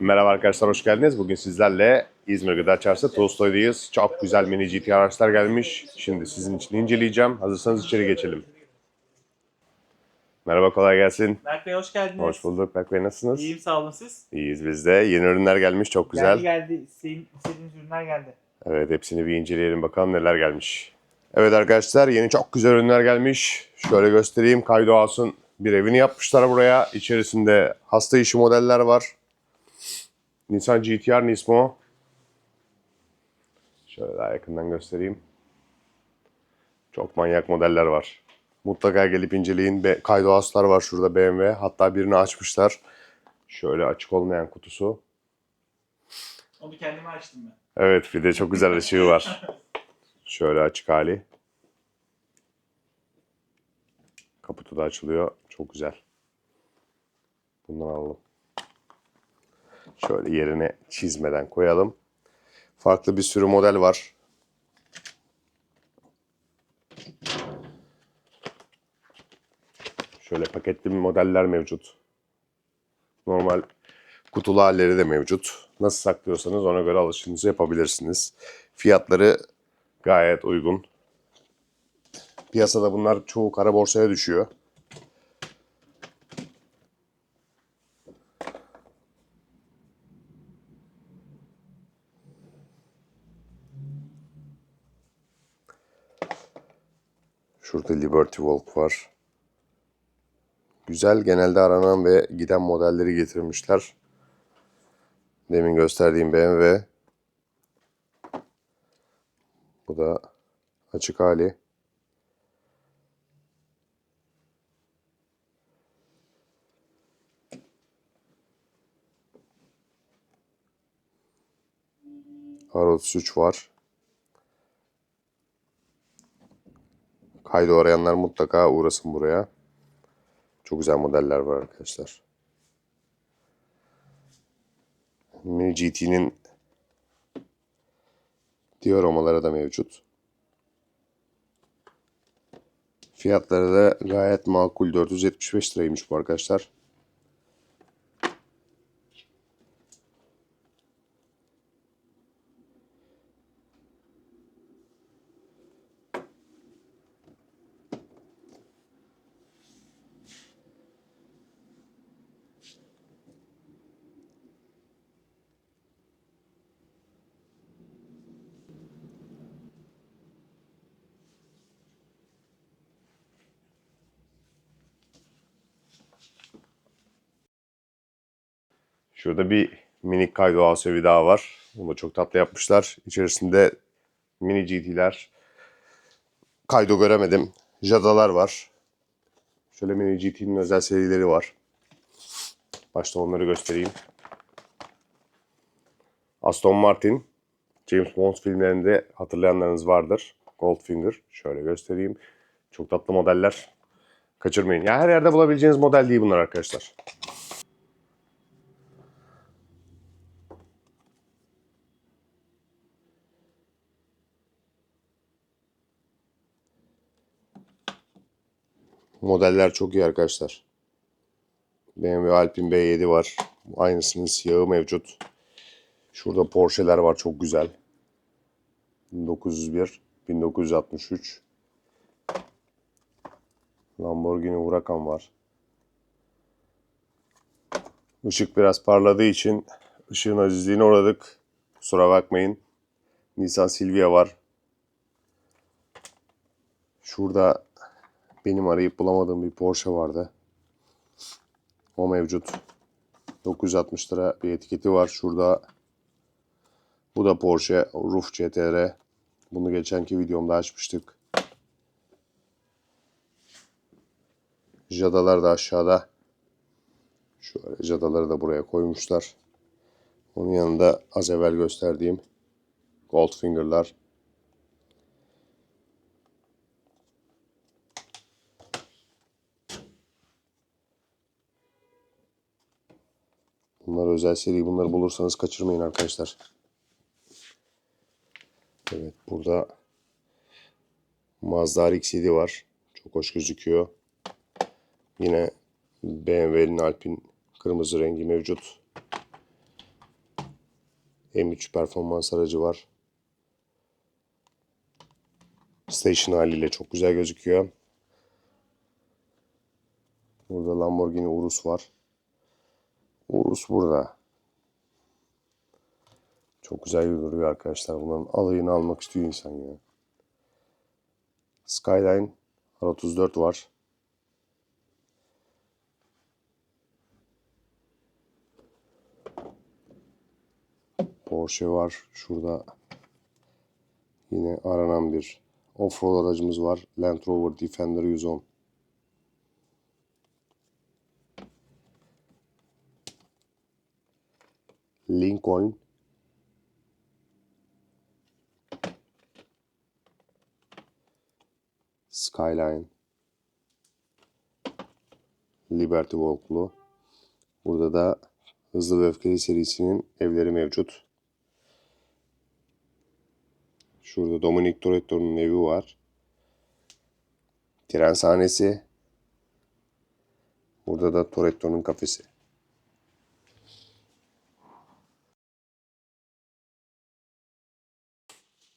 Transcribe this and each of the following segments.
Merhaba arkadaşlar, hoş geldiniz. Bugün sizlerle İzmir Gıda Çarşısı Tolstoy'dayız. Çok güzel mini GT araçlar gelmiş. Şimdi sizin için inceleyeceğim. Hazırsanız içeri geçelim. Merhaba, kolay gelsin. Berk Bey hoş geldiniz. Hoş bulduk. Berk Bey nasılsınız? İyiyim sağ olun siz. İyiyiz biz de. Yeni ürünler gelmiş, çok güzel. Geldi geldi. İsteyin, istediğiniz ürünler geldi. Evet, hepsini bir inceleyelim bakalım neler gelmiş. Evet arkadaşlar, yeni çok güzel ürünler gelmiş. Şöyle göstereyim. Kaydo House'un bir evini yapmışlar buraya. İçerisinde hasta işi modeller var. Nissan GTR Nismo. Şöyle daha yakından göstereyim. Çok manyak modeller var. Mutlaka gelip inceleyin. Be Kaydo var şurada BMW. Hatta birini açmışlar. Şöyle açık olmayan kutusu. Onu kendime açtım ben. Evet bir de çok güzel ışığı var. Şöyle açık hali. Kaputu da açılıyor. Çok güzel. Bundan alalım. Şöyle yerine çizmeden koyalım. Farklı bir sürü model var. Şöyle paketli modeller mevcut. Normal kutulu halleri de mevcut. Nasıl saklıyorsanız ona göre alışınızı yapabilirsiniz. Fiyatları gayet uygun. Piyasada bunlar çoğu kara borsaya düşüyor. Şurada Liberty Walk var. Güzel genelde aranan ve giden modelleri getirmişler. Demin gösterdiğim BMW. Bu da açık hali. R33 var. Kaydı arayanlar mutlaka uğrasın buraya. Çok güzel modeller var arkadaşlar. Mini GT'nin dioramaları da mevcut. Fiyatları da gayet makul. 475 liraymış bu arkadaşlar. Şurada bir minik kaydo ASV daha var. Bunu da çok tatlı yapmışlar. İçerisinde mini GT'ler. Kaydo göremedim. Jadalar var. Şöyle mini GT'nin özel serileri var. Başta onları göstereyim. Aston Martin. James Bond filmlerinde hatırlayanlarınız vardır. Goldfinger. Şöyle göstereyim. Çok tatlı modeller. Kaçırmayın. Ya her yerde bulabileceğiniz model değil bunlar arkadaşlar. Modeller çok iyi arkadaşlar. BMW Alpine B7 var. Aynısının siyahı mevcut. Şurada Porsche'ler var çok güzel. 1901, 1963. Lamborghini Huracan var. Işık biraz parladığı için ışığın azizliğine uğradık. Kusura bakmayın. Nissan Silvia var. Şurada benim arayıp bulamadığım bir Porsche vardı. O mevcut. 960 lira bir etiketi var. Şurada bu da Porsche Roof CTR. Bunu geçenki videomda açmıştık. Jadalar da aşağıda. Şöyle jadaları da buraya koymuşlar. Onun yanında az evvel gösterdiğim Goldfinger'lar. Özel seri. Bunları bulursanız kaçırmayın arkadaşlar. Evet burada Mazda RX-7 var. Çok hoş gözüküyor. Yine BMW'nin Alpine kırmızı rengi mevcut. M3 performans aracı var. Station haliyle çok güzel gözüküyor. Burada Lamborghini Urus var. Urus burada. Çok güzel duruyor arkadaşlar. Bunların alayını almak istiyor insan ya. Skyline R34 var. Porsche var. Şurada yine aranan bir offroad aracımız var. Land Rover Defender 110. Lincoln Skyline Liberty Walk'lu. Burada da Hızlı ve Öfkeli serisinin evleri mevcut. Şurada Dominic Toretto'nun evi var. Tren sahnesi. Burada da Toretto'nun kafesi.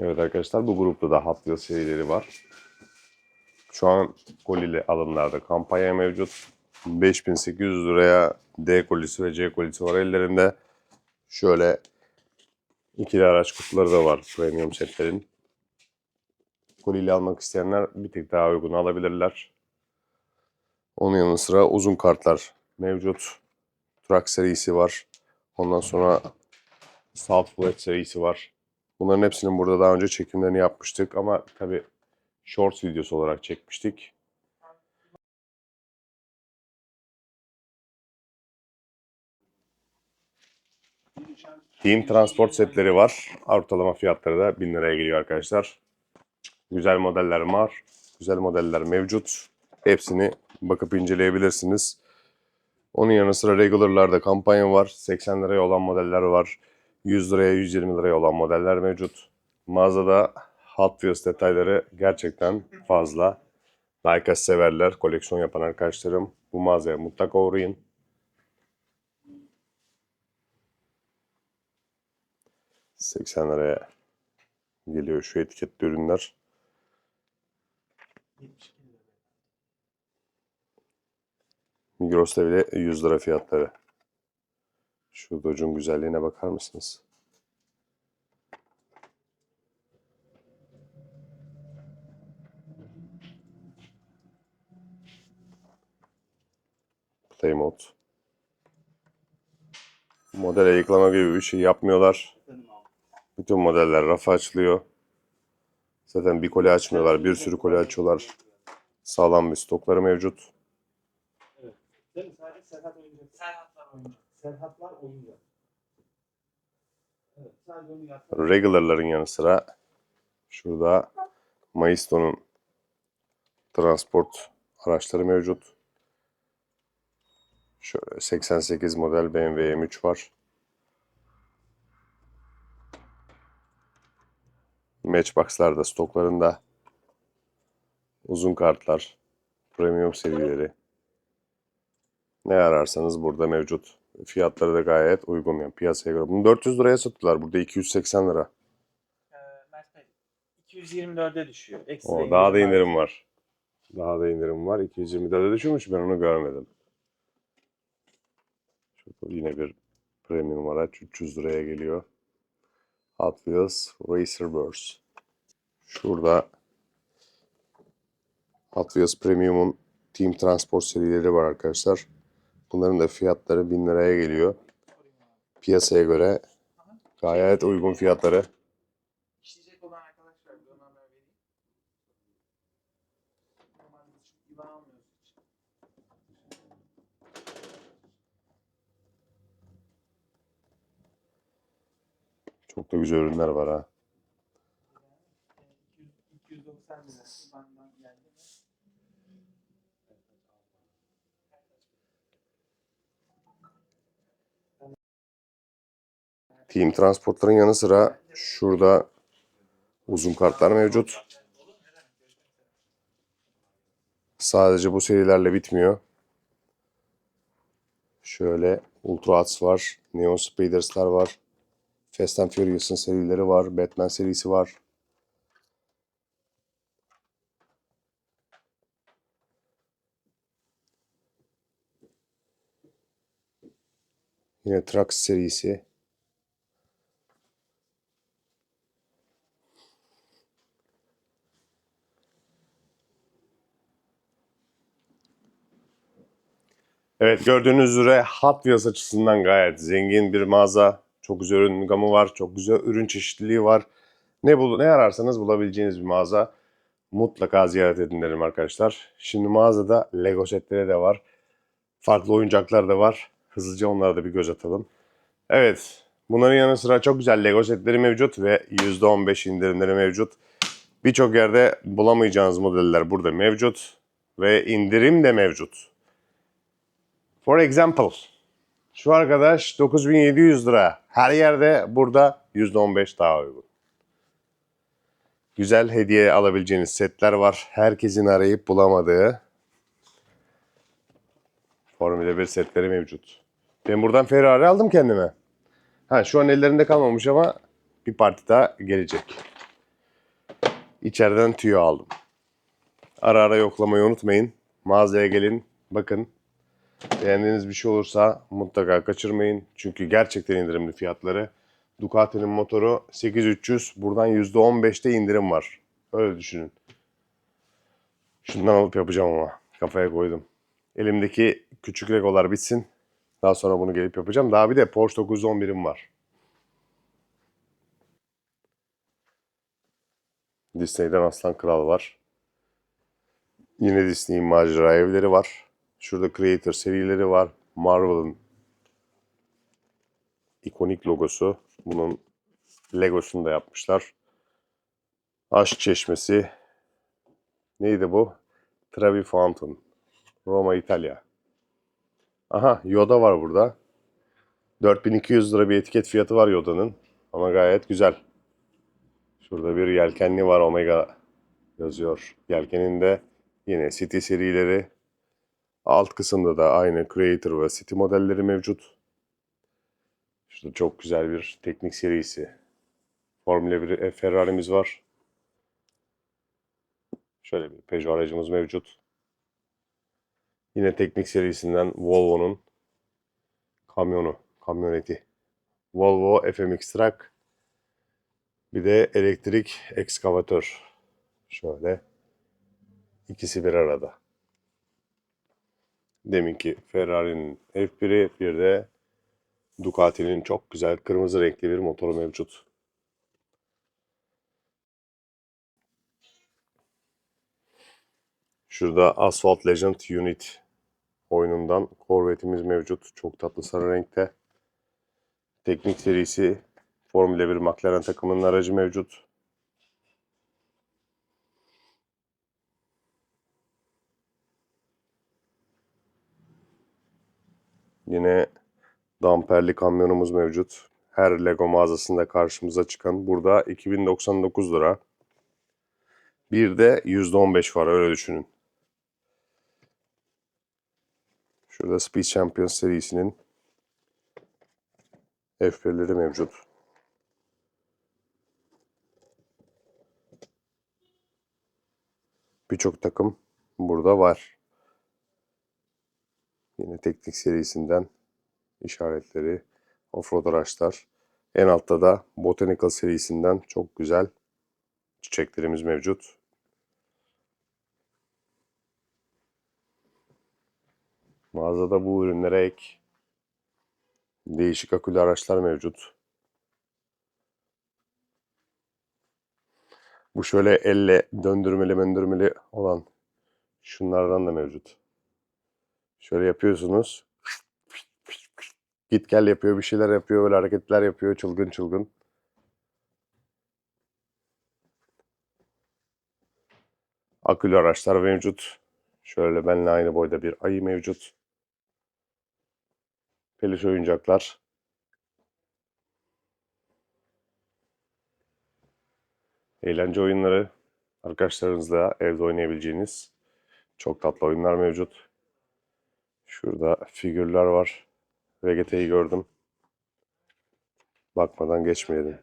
Evet arkadaşlar bu grupta da Hot Wheels serileri var. Şu an kolili alımlarda kampanya mevcut. 5800 liraya D kolisi ve C kolisi var ellerinde. Şöyle ikili araç kutuları da var premium setlerin. Kolili almak isteyenler bir tık daha uygun alabilirler. Onun yanı sıra uzun kartlar mevcut. Truck serisi var. Ondan sonra Southwest serisi var. Bunların hepsinin burada daha önce çekimlerini yapmıştık ama tabi shorts videosu olarak çekmiştik. Team transport setleri var. Ortalama fiyatları da 1000 liraya geliyor arkadaşlar. Güzel modeller var. Güzel modeller mevcut. Hepsini bakıp inceleyebilirsiniz. Onun yanı sıra regular'larda kampanya var. 80 liraya olan modeller var. 100 liraya 120 liraya olan modeller mevcut. Mağazada Hot Wheels detayları gerçekten fazla. Leica severler, koleksiyon yapan arkadaşlarım. Bu mağazaya mutlaka uğrayın. ...80 liraya geliyor şu etiketli ürünler. 72 lira. Migros'ta bile 100 lira fiyatları. Şu Dodge'un güzelliğine bakar mısınız? Play mode. Model ayıklama gibi bir şey yapmıyorlar. Bütün modeller rafa açılıyor. Zaten bir koli açmıyorlar. Bir sürü koli açıyorlar. Sağlam bir stokları mevcut. Değil mi? Sadece Serhat oyuncak. Serhatlar oyuncu. Serhatlar oyuncak. Evet, sadece onu yapmak. Regular'ların yanı sıra şurada Maisto'nun transport araçları mevcut. Şöyle 88 model BMW M3 var. Matchbox'lar da stoklarında. Uzun kartlar, premium serileri. Ne ararsanız burada mevcut. Fiyatları da gayet uygun yani piyasaya göre. Bunu 400 liraya sattılar. Burada 280 lira. Ee, Mert Bey. 224'e düşüyor. Ekstra daha da indirim var. indirim var. Daha da indirim var. 224'e düşürmüş. Ben onu görmedim. Şurada yine bir premium araç 300 liraya geliyor. Hot Wheels Racer Burst. Şurada Hot Wheels Premium'un Team Transport serileri var arkadaşlar. Bunların da fiyatları 1000 liraya geliyor. Piyasaya göre gayet uygun fiyatları. Çok da güzel ürünler var ha. Ee, 200, 290 lira. Team Transport'ların yanı sıra şurada uzun kartlar mevcut. Sadece bu serilerle bitmiyor. Şöyle Ultra Hats var, Neon Speeders'lar var, Fast and Furious'ın serileri var. Batman serisi var. Yine Trucks serisi. Evet gördüğünüz üzere Hot Wheels açısından gayet zengin bir mağaza. Çok güzel ürün gamı var. Çok güzel ürün çeşitliliği var. Ne bul ne ararsanız bulabileceğiniz bir mağaza. Mutlaka ziyaret edin derim arkadaşlar. Şimdi mağazada Lego setleri de var. Farklı oyuncaklar da var. Hızlıca onlara da bir göz atalım. Evet. Bunların yanı sıra çok güzel Lego setleri mevcut ve %15 indirimleri mevcut. Birçok yerde bulamayacağınız modeller burada mevcut. Ve indirim de mevcut. For example, şu arkadaş 9700 lira. Her yerde burada %15 daha uygun. Güzel hediye alabileceğiniz setler var. Herkesin arayıp bulamadığı Formula 1 setleri mevcut. Ben buradan Ferrari aldım kendime. Ha şu an ellerinde kalmamış ama bir parti daha gelecek. İçeriden tüyo aldım. Ara ara yoklamayı unutmayın. Mağazaya gelin, bakın. Beğendiğiniz bir şey olursa mutlaka kaçırmayın. Çünkü gerçekten indirimli fiyatları. Ducati'nin motoru 8300. Buradan %15'te indirim var. Öyle düşünün. Şundan alıp yapacağım ama. Kafaya koydum. Elimdeki küçük legolar bitsin. Daha sonra bunu gelip yapacağım. Daha bir de Porsche 911'im var. Disney'den Aslan Kral var. Yine Disney'in macera evleri var. Şurada Creator serileri var. Marvel'ın ikonik logosu. Bunun Legosunu da yapmışlar. Aşk Çeşmesi. Neydi bu? Trevi Fountain. Roma, İtalya. Aha Yoda var burada. 4200 lira bir etiket fiyatı var Yoda'nın. Ama gayet güzel. Şurada bir yelkenli var Omega yazıyor. Yelkeninde yine City serileri. Alt kısımda da aynı Creator ve City modelleri mevcut. Şurada çok güzel bir teknik serisi. Formula 1 F Ferrari'miz var. Şöyle bir Peugeot aracımız mevcut. Yine teknik serisinden Volvo'nun kamyonu, kamyoneti. Volvo FMX Truck. Bir de elektrik ekskavatör. Şöyle. İkisi bir arada. Deminki Ferrari'nin F1'i bir de Ducati'nin çok güzel kırmızı renkli bir motoru mevcut. Şurada Asphalt Legend Unit oyunundan Corvette'imiz mevcut. Çok tatlı sarı renkte. Teknik serisi Formula 1 McLaren takımının aracı mevcut. Yine damperli kamyonumuz mevcut. Her Lego mağazasında karşımıza çıkan. Burada 2099 lira. Bir de %15 var öyle düşünün. Şurada Speed Champions serisinin F1'leri mevcut. Birçok takım burada var. Yine teknik serisinden işaretleri, offroad araçlar. En altta da Botanical serisinden çok güzel çiçeklerimiz mevcut. Mağazada bu ürünlere ek değişik akülü araçlar mevcut. Bu şöyle elle döndürmeli döndürmeli olan şunlardan da mevcut. Şöyle yapıyorsunuz. Git gel yapıyor, bir şeyler yapıyor, böyle hareketler yapıyor çılgın çılgın. Akülü araçlar mevcut. Şöyle benimle aynı boyda bir ayı mevcut. Peluş oyuncaklar. Eğlence oyunları. Arkadaşlarınızla evde oynayabileceğiniz çok tatlı oyunlar mevcut. Şurada figürler var. VGT'yi gördüm. Bakmadan geçmeyelim.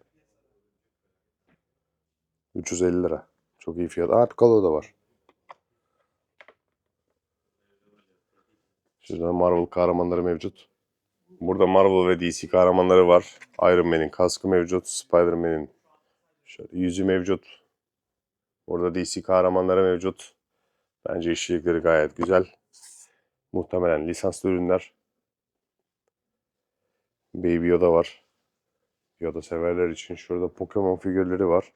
350 lira. Çok iyi fiyat. Aa Piccolo da var. Şurada Marvel kahramanları mevcut. Burada Marvel ve DC kahramanları var. Iron Man'in kaskı mevcut. Spider-Man'in yüzü mevcut. Burada DC kahramanları mevcut. Bence işçilikleri gayet güzel. Muhtemelen lisanslı ürünler. Baby Yoda var. Yoda severler için şurada Pokemon figürleri var.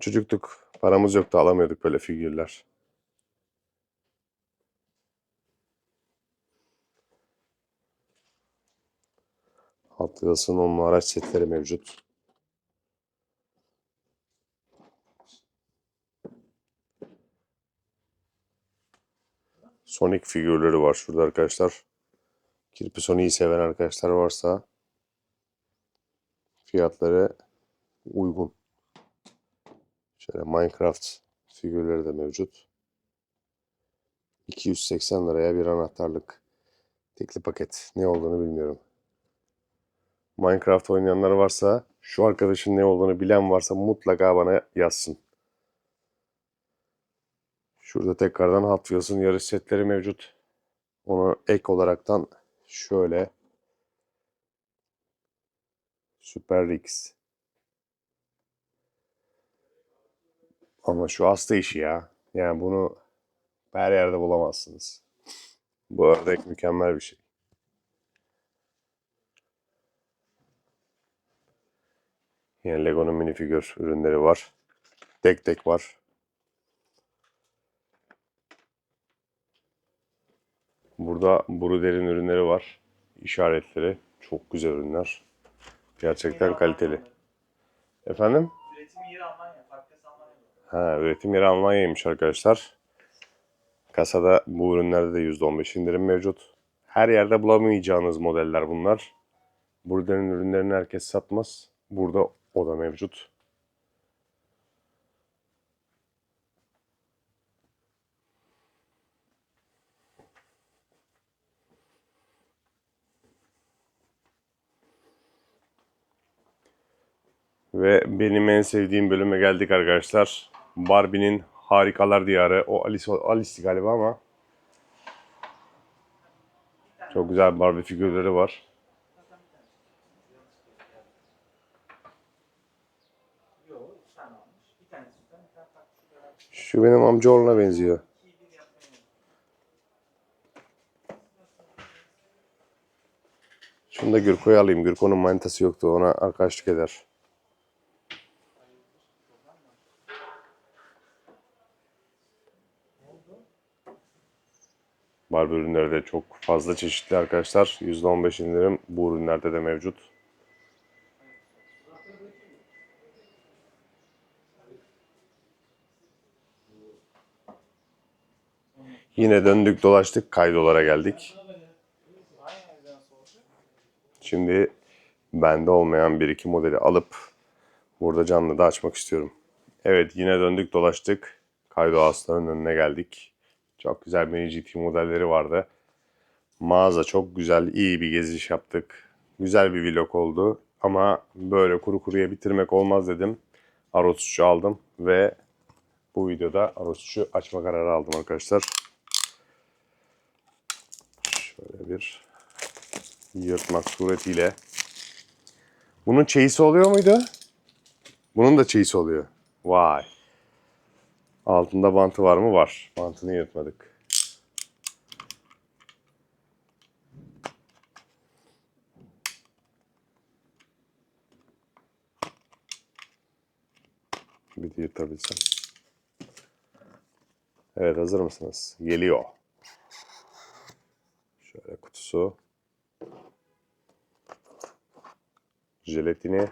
Çocuktuk. Paramız yoktu alamıyorduk böyle figürler. Hot Wheels'ın onun araç setleri mevcut. Sonic figürleri var şurada arkadaşlar. Kirpi Sonic'i seven arkadaşlar varsa fiyatları uygun. Şöyle Minecraft figürleri de mevcut. 280 liraya bir anahtarlık tekli paket. Ne olduğunu bilmiyorum. Minecraft oynayanlar varsa, şu arkadaşın ne olduğunu bilen varsa mutlaka bana yazsın. Şurada tekrardan Hot Wheels'ın yarış setleri mevcut. Onu ek olaraktan şöyle Super X. Ama şu hasta işi ya. Yani bunu her yerde bulamazsınız. Bu ördek mükemmel bir şey. Yine Lego'nun minifigür ürünleri var. Tek tek var. Burada Bruder'in ürünleri var. İşaretleri. Çok güzel ürünler. Gerçekten Yeri kaliteli. Efendim? Üretim yeri Almanya. Fabrikası Almanya. Ha, üretim yeri Almanya'ymış arkadaşlar. Kasada bu ürünlerde de %15 indirim mevcut. Her yerde bulamayacağınız modeller bunlar. Buradanın ürünlerini herkes satmaz. Burada o da mevcut. Ve benim en sevdiğim bölüme geldik arkadaşlar. Barbie'nin Harikalar Diyarı. O Alice, Alice galiba ama çok güzel Barbie figürleri var. Şu benim amcaoğluna benziyor. Şunu da Gürko'ya alayım. Gürko'nun manitası yoktu. Ona arkadaşlık eder. Barbie ürünleri de çok fazla çeşitli arkadaşlar. %15 indirim bu ürünlerde de mevcut. Yine döndük dolaştık kaydolara geldik. Şimdi bende olmayan bir iki modeli alıp burada canlı da açmak istiyorum. Evet yine döndük dolaştık. Kaydo Aslan'ın önüne geldik. Çok güzel mini GT modelleri vardı. Mağaza çok güzel, iyi bir geziş yaptık. Güzel bir vlog oldu. Ama böyle kuru kuruya bitirmek olmaz dedim. Aros aldım ve bu videoda Aros açma kararı aldım arkadaşlar. Şöyle bir yırtmak suretiyle. Bunun çeyisi oluyor muydu? Bunun da çeyisi oluyor. Vay. Altında bantı var mı? Var. Bantını yırtmadık. Bir de yırtabilsem. Evet hazır mısınız? Geliyor. Şöyle kutusu. Jelatini.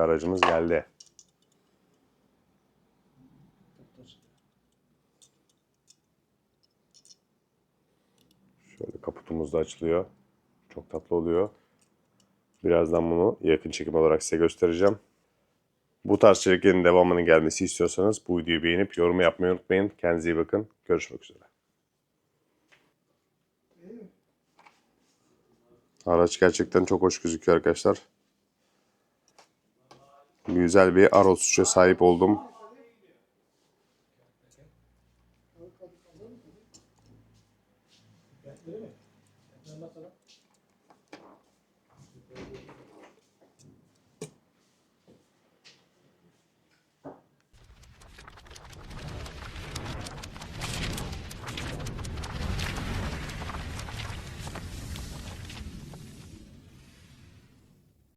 Aracımız geldi. Şöyle kaputumuz da açılıyor. Çok tatlı oluyor. Birazdan bunu yakın çekim olarak size göstereceğim. Bu tarz içeriklerin devamının gelmesi istiyorsanız bu videoyu beğenip yorum yapmayı unutmayın. Kendinize iyi bakın. Görüşmek üzere. Araç gerçekten çok hoş gözüküyor arkadaşlar. Güzel bir Aros 3'e sahip oldum.